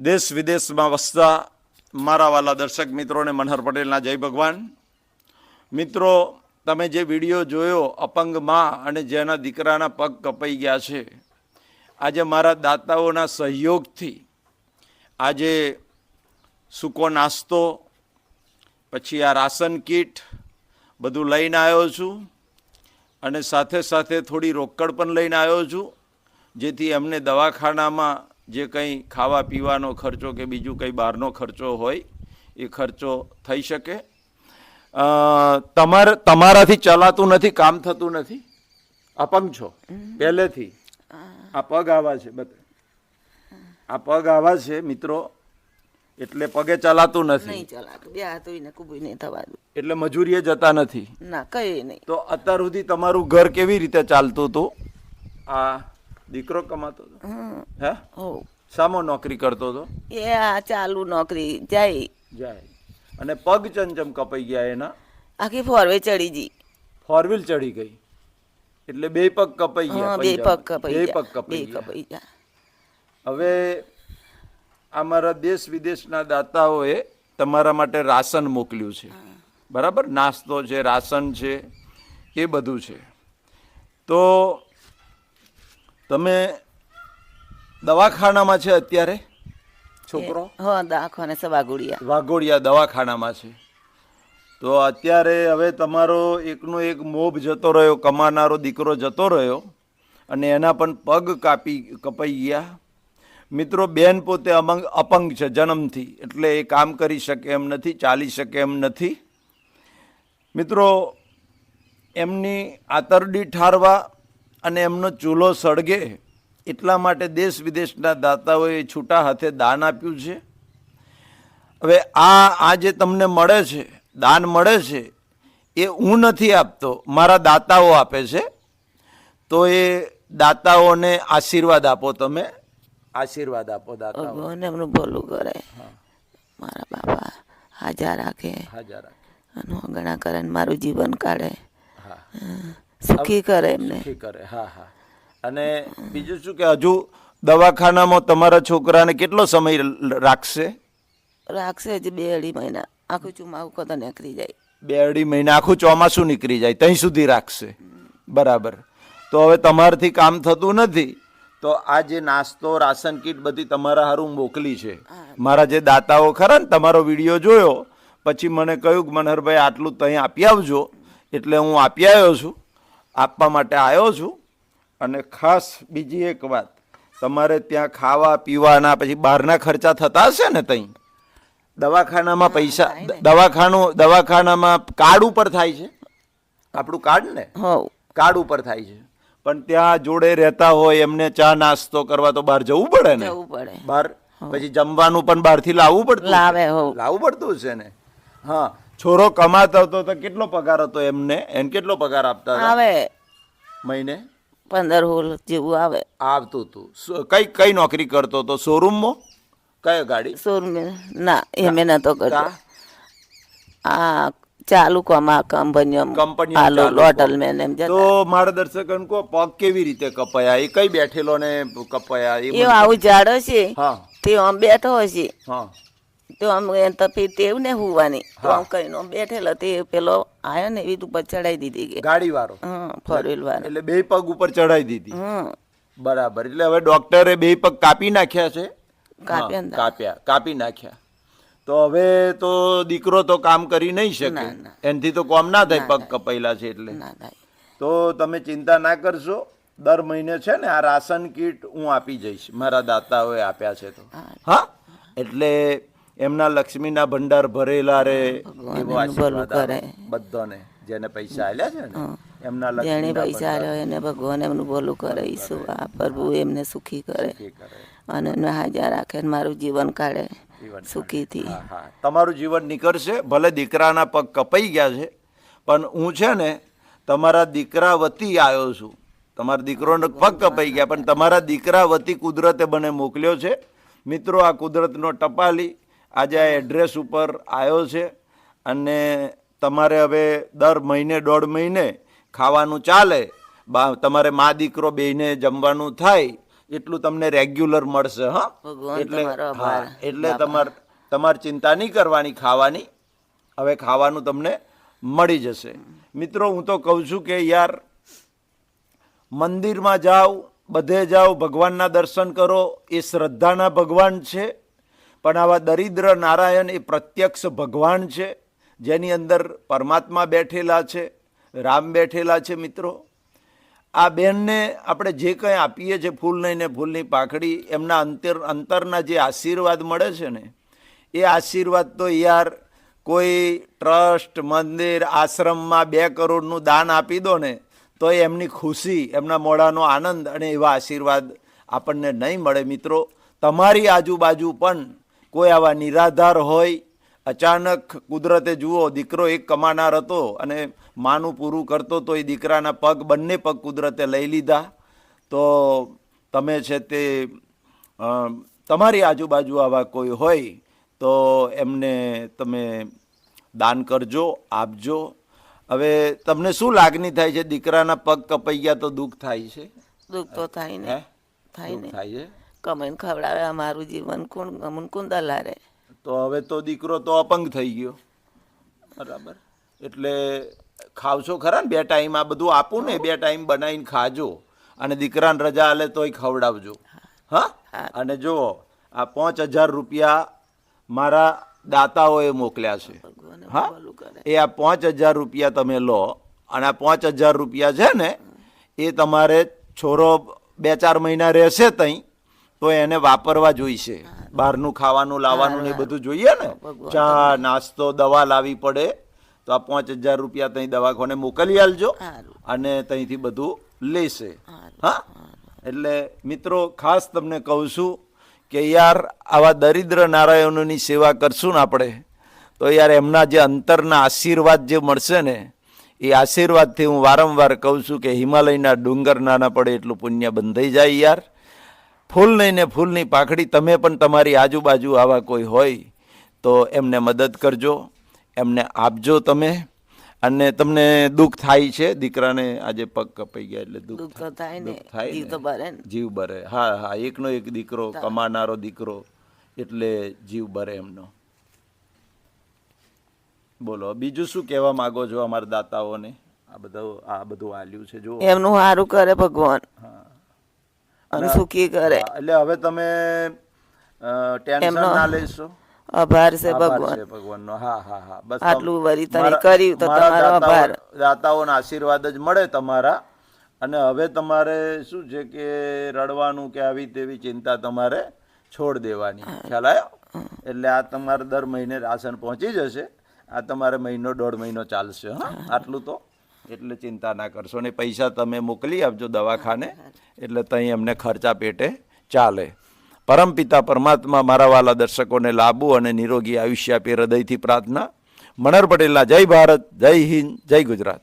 દેશ વિદેશમાં વસતા મારા વાલા દર્શક મિત્રોને મનહર પટેલના જય ભગવાન. મિત્રો, તમે જે વીડિયો જોયો, અપંગમાં અને જેના દીકરાના પગ કપાઈ ગયા છે, આજે મારા દાતાઓના સહયોગથી આજે સૂકો નાસ્તો, પછી આ રાશન કીટ બધું લઈને આવ્યો છું અને સાથે સાથે થોડી રોકડ પણ લઈને આવ્યો છું, જેથી એમને દવાખાનામાં જે કંઈ ખાવા પીવાનો ખર્ચો કે બીજું કંઈ બહારનો ખર્ચો હોય એ ખર્ચો થઈ શકે. તમારે તમારાથી ચલાતું નથી કામ થતું નથી? અપંગ છો? પહેલેથી? આ પગ આવા છે બધા. આ પગ આવા છે મિત્રો. એટલે પગે ચલાતું નથી. નહીં ચલાતું. બે હાથ ને કુબી નહીં થવાનું એટલે મજૂરીએ જતા નથી. ના કઈ નહીં. તો અત્યાર સુધી તમારું ઘર કેવી રીતે ચાલતું હતું? આ દીકરો કમાતો હતો? હે? સામો નોકરી કરતો હતો? એ આ ચાલુ નોકરી જાય. જાય. અને પગ ચમચમ કપાઈ ગયા એના? આખી ફોરવે ચડી ગઈ. ફોરવીલ ચડી ગઈ. એટલે બે પગ કપાઈ ગયા બે પગ કપાઈ બે પગ કપાઈ ગયા. કપાઈ જા હવે અમારા દેશ વિદેશના દાતાઓએ તમારા માટે રાશન મોકલ્યું છે. બરાબર? નાસ્તો છે રાશન છે એ બધું છે. તો તમે દવાખાનામાં છે અત્યારે? છોકરો? હા દવાખાને છે વાઘોડિયા વાઘોડિયા દવાખાનામાં છે. તો અત્યારે હવે તમારો એકનો એક મોભ જતો રહ્યો કમાનારો દીકરો જતો રહ્યો અને એના પણ પગ કાપી કપાઈ ગયા. મિત્રો બેન પોતે અમંગ અપંગ છે જન્મથી. એટલે એ કામ કરી શકે એમ નથી ચાલી શકે એમ નથી. મિત્રો એમની આતરડી ઠારવા અને એમનો ચૂલો સળગે એટલા માટે દેશ વિદેશના દાતાઓએ છૂટા હાથે દાન આપ્યું છે. હવે આ આ જે તમને મળે છે દાન મળે છે એ હું નથી આપતો મારા દાતાઓ આપે છે. તો એ દાતાઓને આશીર્વાદ આપો તમે આશીર્વાદ આપો દાતાઓ. ભગવાન એમનું ભલું કરે. મારા બાપા હાજર રાખે. હાજર અને ઘણા કરે મારું જીવન કાઢે. હા. સુખી કરે એમને. સુખી કરે હા હા. અને બીજું શું કે હજુ દવાખાનામાં તમારા છોકરાને કેટલો સમય રાખશે? રાખશે જ બે અઢી મહિના. આખું ચોમાસું કદા નીકળી જાય. બે અઢી મહિના આખું ચોમાસું નીકળી જાય ત્યાં સુધી રાખશે. બરાબર. તો હવે તમારાથી કામ થતું નથી તો આ જે નાસ્તો રાશન કીટ બધી તમારા હારું મોકલી છે. મારા જે દાતાઓ ખરા ને તમારો વીડિયો જોયો પછી મને કહ્યું કે મનહરભાઈ આટલું ત્યાં આપી આવજો. એટલે હું આપી આવ્યો છું. આપવા માટે આવ્યો છું. અને ખાસ બીજી એક વાત તમારે ત્યાં ખાવા પીવાના પછી બહારના ખર્ચા થતા હશે ને ત્યાં દવાખાનામાં પૈસા દવાખાનું દવાખાનામાં કાર્ડ ઉપર થાય છે? આપણું કાર્ડ ને? કાર્ડ ઉપર થાય છે. પણ ત્યાં જોડે રહેતા હોય એમને ચા નાસ્તો કરવા તો બહાર જવું પડે ને? બહાર? પછી જમવાનું પણ બહારથી લાવવું પડતું લાવે લાવવું પડતું છે ને? હા. છોરો કમાતો હતો તો કેટલો પગાર હતો એમને? એને કેટલો પગાર આપતા હતા? આવે. મહિને? પંદર હોલ જેવું આવે. આવતું હતું. કઈ કઈ નોકરી કરતો હતો? શોરૂમમાં? કયો ગાડી? શોરૂમ ના એમે નતો કરતો. આ ચાલુ કમા કંપનીઓ કંપની હોટલ મેન એમ તો મારા દર્શકન કો પગ કેવી રીતે કપાયા? એ કઈ બેઠેલો ને કપાયા? એ આવું ઝાડ હા. તે આમ બેઠો હશે. હા. તો આમ એ તેવું ને હુવાની. તો આમ કઈ આમ બેઠેલો તે પેલો આયો ને એવી ઉપર ચડાઈ દીધી કે. ગાડી વાળો હા ફોર વ્હીલ વાળો. એટલે બે પગ ઉપર ચડાઈ દીધી. હા. બરાબર. એટલે હવે ડોક્ટરે બે પગ કાપી નાખ્યા છે. કાપ્યા કાપ્યા કાપી નાખ્યા. તો હવે તો દીકરો તો કામ કરી નહીં શકે. એનાથી તો કોમ ના થાય પગ કપાયેલા છે એટલે. તો તમે ચિંતા ના કરશો. દર મહિને છે ને આ રાશન કીટ હું આપી જઈશ. મારા દાતાઓએ આપ્યા છે તો. હા? એટલે એમના લક્ષ્મીના ભંડાર ભરેલા રે. એવો આશીર્વાદ કરે. બધાને જેને પૈસા આલ્યા છે ને એમના જેણે પૈસા આલ્યો એને ભગવાન એમનું ભલું કરે ઈસુ આ પ્રભુ એમને સુખી કરે. અને એમને હાજર રાખે ને મારું જીવન કાઢે સુખીથી. તમારું જીવન નીકળશે. ભલે દીકરાના પગ કપાઈ ગયા છે પણ હું છે ને તમારા દીકરા વતી આવ્યો છું. તમારા દીકરોનો પગ કપાઈ ગયા પણ તમારા દીકરા વતી કુદરતે મને મોકલ્યો છે. મિત્રો આ કુદરતનો ટપાલી આજે આ એડ્રેસ ઉપર આવ્યો છે અને તમારે હવે દર મહિને દોઢ મહિને ખાવાનું ચાલે. બા તમારે મા દીકરો બેને જમવાનું થાય એટલું તમને રેગ્યુલર મળશે હા? એટલે. એટલે તમાર તમારે ચિંતા નહીં કરવાની ખાવાની. હવે ખાવાનું તમને મળી જશે. મિત્રો હું તો કહું છું કે યાર મંદિરમાં જાઓ બધે જાઓ ભગવાનના દર્શન કરો એ શ્રદ્ધાના ભગવાન છે. પણ આવા દરિદ્ર નારાયણ એ પ્રત્યક્ષ ભગવાન છે, જેની અંદર પરમાત્મા બેઠેલા છે, રામ બેઠેલા છે મિત્રો. આ બેનને આપણે જે કંઈ આપીએ છીએ ફૂલ નહીં ને ફૂલની પાખડી, એમના અંતર, અંતરના જે આશીર્વાદ મળે છે ને, એ આશીર્વાદ તો યાર કોઈ ટ્રસ્ટ, મંદિર, આશ્રમમાં બે કરોડનું દાન આપી દો ને, તો એમની ખુશી, એમના મોઢાનો આનંદ અને એવા આશીર્વાદ આપણને નહીં મળે મિત્રો. તમારી આજુબાજુ પણ કોઈ આવા નિરાધાર હોય અચાનક કુદરતે જુઓ દીકરો એક કમાનાર હતો અને માનું પૂરું કરતો તો એ દીકરાના પગ બંને પગ કુદરતે લઈ લીધા. તો તમે છે તે તમારી આજુબાજુ આવા કોઈ હોય તો એમને તમે દાન કરજો આપજો. હવે તમને શું લાગણી થાય છે? દીકરાના પગ કપાઈ ગયા તો દુઃખ થાય છે? દુઃખ તો થાય ને. થાય ને. થાય છે? કમાઈને ખવડાવે અમારું જીવન કોણ અમુન કોણ દલારે તો હવે તો દીકરો તો અપંગ થઈ ગયો. બરાબર. એટલે ખાવશો ખરા ને બે ટાઈમ? આ બધું આપું ને બે ટાઈમ બનાવીને ખાજો. અને દીકરાને રજા આલે તોય ખવડાવજો. હા? અને જુઓ આ પાંચ હજાર રૂપિયા મારા દાતાઓએ મોકલ્યા છે. ભગવાન હા? એ આ પાંચ હજાર રૂપિયા તમે લો અને આ પાંચ હજાર રૂપિયા છે ને એ તમારે છોરો બે ચાર મહિના રહેશે તઈ તો એને વાપરવા જોઈશે. બહારનું ખાવાનું લાવવાનું ને એ બધું જોઈએ ને. ચા નાસ્તો દવા લાવી પડે તો આ પાંચ હજાર રૂપિયા ત્યાં દવાખાને મોકલી આલજો અને ત્યાંથી બધું લેશે. હા? એટલે મિત્રો ખાસ તમને કહું છું કે યાર આવા દરિદ્ર નારાયણોની સેવા કરશું ને આપણે તો યાર એમના જે અંતરના આશીર્વાદ જે મળશે ને એ આશીર્વાદથી હું વારંવાર કહું છું કે હિમાલયના ડુંગર નાના પડે એટલું પુણ્ય બંધાઈ જાય યાર. ફૂલ નહીં ને ફૂલની પાખડી તમે પણ તમારી આજુબાજુ આવા કોઈ હોય તો એમને મદદ કરજો એમને આપજો તમે. અને તમને દુઃખ થાય છે દીકરાને આજે પગ કપાઈ ગયા એટલે દુઃખ થાય ને થાય જીવ બરે હા હા એકનો એક દીકરો કમાનારો દીકરો એટલે જીવ બરે એમનો. બોલો બીજું શું કહેવા માંગો છો અમારા દાતાઓને? આ બધું આ બધું આલ્યું છે જો એમનું સારું કરે ભગવાન. અને સુખી કરે. એટલે હવે તમે ટેન્શન ના લેશો આભાર છે ભગવાન. ભગવાનનો. હા હા હા. બસ આટલું વરી તમે કર્યું તો તમારો આભાર. દાતાઓના આશીર્વાદ જ મળે તમારા. અને હવે તમારે શું છે કે રડવાનું કે આવી તેવી ચિંતા તમારે છોડ દેવાની. ખ્યાલ આવ્યો? એટલે આ તમારે દર મહિને રાશન પહોંચી જશે. આ તમારે મહિનો દોઢ મહિનો ચાલશે હા. આટલું તો. એટલે ચિંતા ના કરશો ને પૈસા તમે મોકલી આપજો દવાખાને એટલે ત્યાં એમને ખર્ચા પેટે ચાલે. પરમપિતા પરમાત્મા મારા વાલા દર્શકોને લાભો અને નિરોગી આયુષ્ય આપે હૃદયથી પ્રાર્થના. મનર પટેલના જય ભારત જય હિન્દ જય ગુજરાત.